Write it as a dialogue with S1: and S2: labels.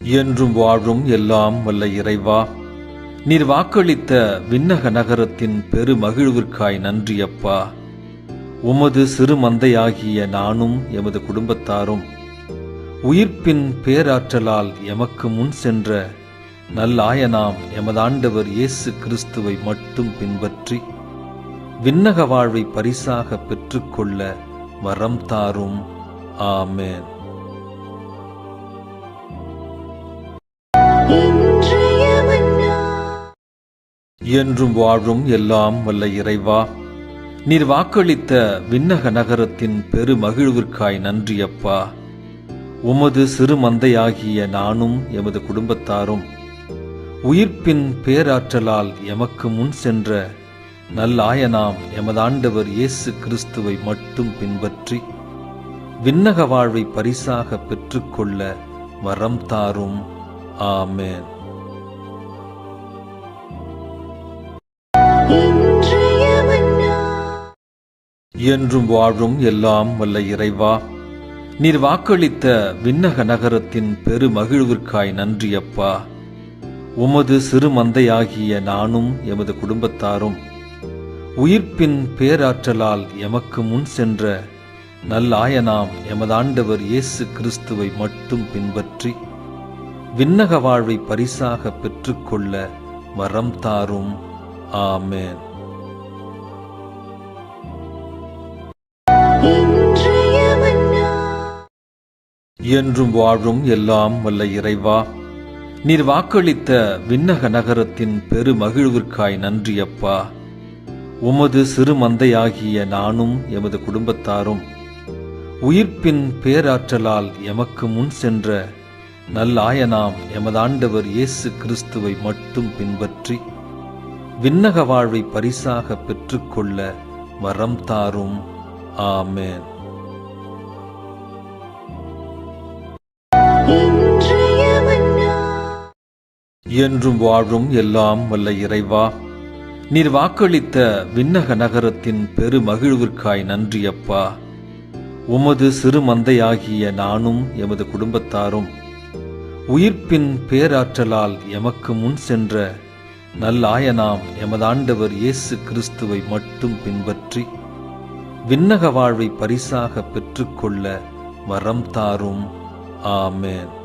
S1: என்றும் வாழும் எல்லாம் வல்ல இறைவா நீர் வாக்களித்த விண்ணக நகரத்தின் பெருமகிழ்விற்காய் நன்றி அப்பா உமது சிறு மந்தையாகிய நானும் எமது குடும்பத்தாரும் உயிர்ப்பின் பேராற்றலால் எமக்கு முன் சென்ற நல்லாயனாம் எமதாண்டவர் இயேசு கிறிஸ்துவை மட்டும் பின்பற்றி விண்ணக வாழ்வை பரிசாக பெற்றுக்கொள்ள வரம் தாரும். ஆமேன். என்றும் வாழும் எல்லாம் வல்ல இறைவா நீர் வாக்களித்த விண்ணக நகரத்தின் பெருமகிழ்விற்காய் நன்றி அப்பா உமது சிறு மந்தையாகிய நானும் எமது குடும்பத்தாரும் உயிர்ப்பின் பேராற்றலால் எமக்கு முன் சென்ற நல்லாயனாம் எமதாண்டவர் இயேசு கிறிஸ்துவை மட்டும் பின்பற்றி விண்ணக வாழ்வை பரிசாக பெற்றுக்கொள்ள வரம் தாரும். ஆமேன். என்றும் வாழும் எல்லாம் வல்ல இறைவா நீர் வாக்களித்த விண்ணக நகரத்தின் பெருமகிழ்விற்காய் நன்றி அப்பா உமது சிறு மந்தையாகிய நானும் எமது குடும்பத்தாரும் உயிர்ப்பின் பேராற்றலால் எமக்கு முன் சென்ற நல்லாயனாம் எமதாண்டவர் இயேசு கிறிஸ்துவை மட்டும் பின்பற்றி விண்ணக வாழ்வை பரிசாக பெற்றுக்கொள்ள வரம் தாரும் ஆமேன். என்றும் வாழும் எல்லாம் வல்ல இறைவா நீர் வாக்களித்த விண்ணக நகரத்தின் பெருமகிழ்விற்காய் நன்றி அப்பா உமது சிறு மந்தையாகிய நானும் எமது குடும்பத்தாரும் உயிர்ப்பின் பேராற்றலால் எமக்கு முன் சென்ற நல்லாயனாம் எமதாண்டவர் இயேசு கிறிஸ்துவை மட்டும் பின்பற்றி விண்ணக வாழ்வை பரிசாக பெற்றுக்கொள்ள வரம் தாரும். ஆமேன். என்றும் வாழும் எல்லாம் வல்ல இறைவா. நீர் வாக்களித்த விண்ணக நகரத்தின் பெரு மகிழ்விற்காய் நன்றி அப்பா உமது சிறு மந்தையாகிய நானும் எமது குடும்பத்தாரும் உயிர்ப்பின் பேராற்றலால் எமக்கு முன் சென்ற நல்லாயனாம் எமதாண்டவர் இயேசு கிறிஸ்துவை மட்டும் பின்பற்றி விண்ணக வாழ்வை பரிசாக பெற்றுக்கொள்ள வரம் தாரும். ஆமேன்.